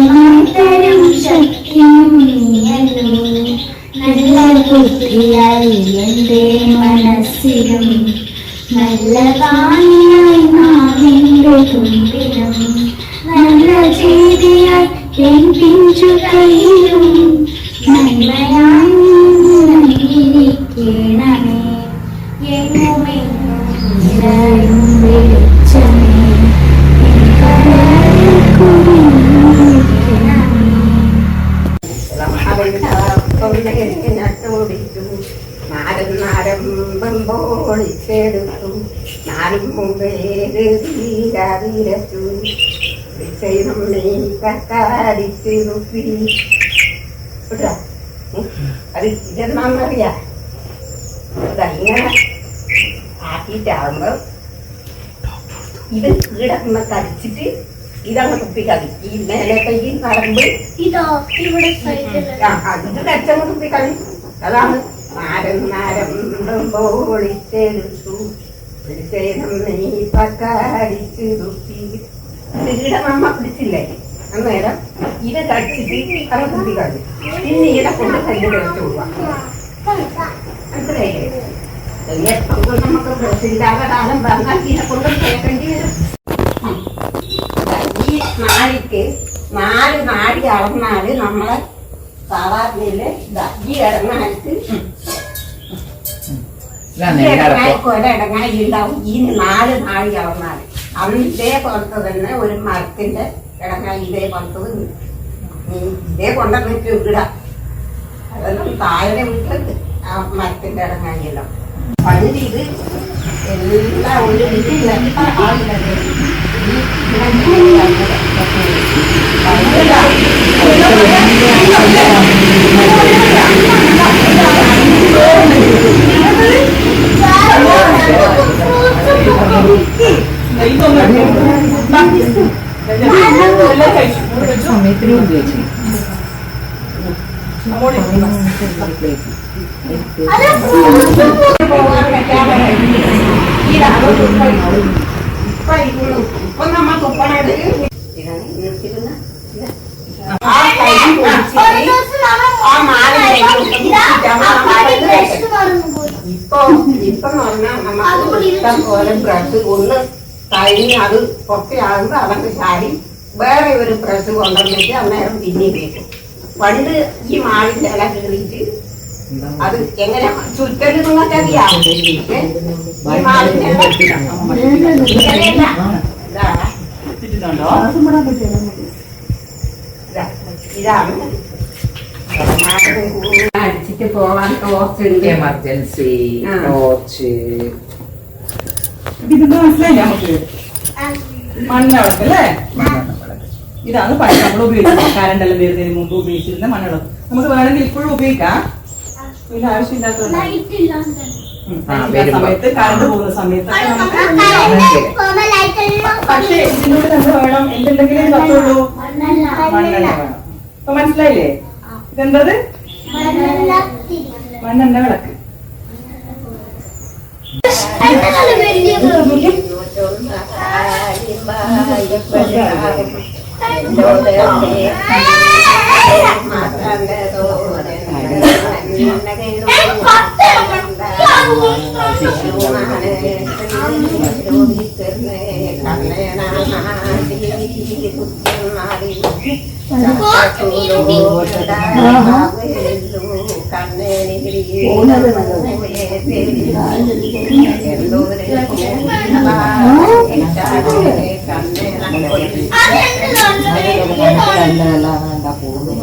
തുല്യമായി തരും ശക്തിയും നല്ല ബുദ്ധിയായി എന്റെ മനസ്സിലും നല്ല കാണിയായി നാവിന്റെ തുമ്പിലും. നല്ല ചെയ്തിയായി എൻ കയ്യിലും നന്മയായി നീയിരിക്കണമേ നാരമ്പൊളിച്ചെടുത്തു നാലും മുമ്പേത് തീരാതിരച്ചു ചെയ്യണം നീ. ഉം. അത് ഇതെന്നാന്നറിയാ അതങ്ങനെ ആക്കിയിട്ടാകുമ്പോ ഇത് കീടക്കുമ്പോ കടിച്ചിട്ട് ഇതങ്ങ് തുപ്പിക്കളി ഈ കയ്യിൽ കടമ്പ് ഇതോ ഇവിടെ ആ, അത് കച്ചങ്ങ് തുപ്പിക്കളി അതാണ് നാരം നാരം പൊളിച്ചെടുത്തു പിടിച്ചേനം നീ പക്കാടിച്ച് തുപ്പി കീടമമ്മ പിടിച്ചില്ലേ? അന്നേരം ഇത് കടിച്ചിട്ട് അത് തുപ്പിക്കളി പിന്നെ ഇവിടെ കൊണ്ട് കല്ല് വെച്ച് പോവാം മനസ്സിലായില്ലേ? എപ്പോൾ നമുക്ക് പ്രസിദ്ധാത കാലം പറഞ്ഞാൽ ഇതിനെ കൊണ്ട് കേൾക്കേണ്ടി വരും. ഈ നാഴിക്ക് നാല് നാടി അളന്നാൽ നമ്മളെ സാധാരണയിൽ ദാ ഈ ഇടങ്ങായിട്ട് ഒരിടങ്ങായി ഉണ്ടാവും. ഈ നാല് നാഴി അളന്നാൽ അവൻ ഇതേ പോലത്തെ തന്നെ ഒരു മരത്തിന്റെ ഇടങ്ങായി ഇതേ പോലത്തത് ഉണ്ട്. ഉം. ഇതേ കൊണ്ടുവന്നിട്ട് ഇവിടെ. അതെല്ലാം താഴെ വീട്ടിലുണ്ട്. ആ മരത്തിന്റെ ഇടങ്ങായിയെല്ലാം പണ്ട് ഇത് എല്ലാം ഒരു ഇതില്ല ആളില്ലത് സമയത്തിന് ഉപയോഗിച്ചു ഇപ്പൊ ഇപ്പൊ പോലെ ബ്രഷ് ഒന്ന് കഴിഞ്ഞ് അത് പൊട്ടയാകുമ്പോ അതൊക്കെ ശാരി വേറെ ഒരു പ്രസ് കൊണ്ടുവന്നിട്ട് അന്നേരം പിന്നെ വെക്കും. പണ്ട് ഈ മാവിന്റെ ഇല കീറിയിട്ട് അത് എങ്ങനെ ചുറ്റലും നിങ്ങൾക്ക്? ഈ ഇല. ഇതാണ്. അടിച്ചിട്ട് പോവാൻ ടോർച്ചുണ്ട് എമർജൻസി ആ. ടോർച്ച് മനസ്സിലായില്ല നമുക്ക് അല്ലേ? ഇതാണ് പണ്ട് നമ്മൾ ഉപയോഗിക്കുന്നത് കറണ്ട് എല്ലാം വരുന്നതിന് മുമ്പ് ഉപയോഗിച്ചിരുന്ന മണ്ണിളക്ക്. നമുക്ക് വേണമെങ്കിൽ ഇപ്പോഴും ഉപയോഗിക്കാം. പിന്നെ ആവശ്യമില്ലാത്ത. സമയത്ത് കറണ്ട് പോകുന്ന സമയത്ത് പക്ഷേ ഇതിനോട് വേണം. എന്തുണ്ടെങ്കിലേ കത്തുള്ളൂ മണ്ണെണ്ണ മണ്ണെണ്ണ വേണം. അപ്പൊ മനസ്സിലായില്ലേ? ഇതെന്തത്? മണ്ണെണ്ണ മണ്ണെണ്ണ വിളക്ക്. അതിനകത്ത് വലിയ കണ്ണേ അതെന്ത് നല്ല നല്ല പോകുന്നു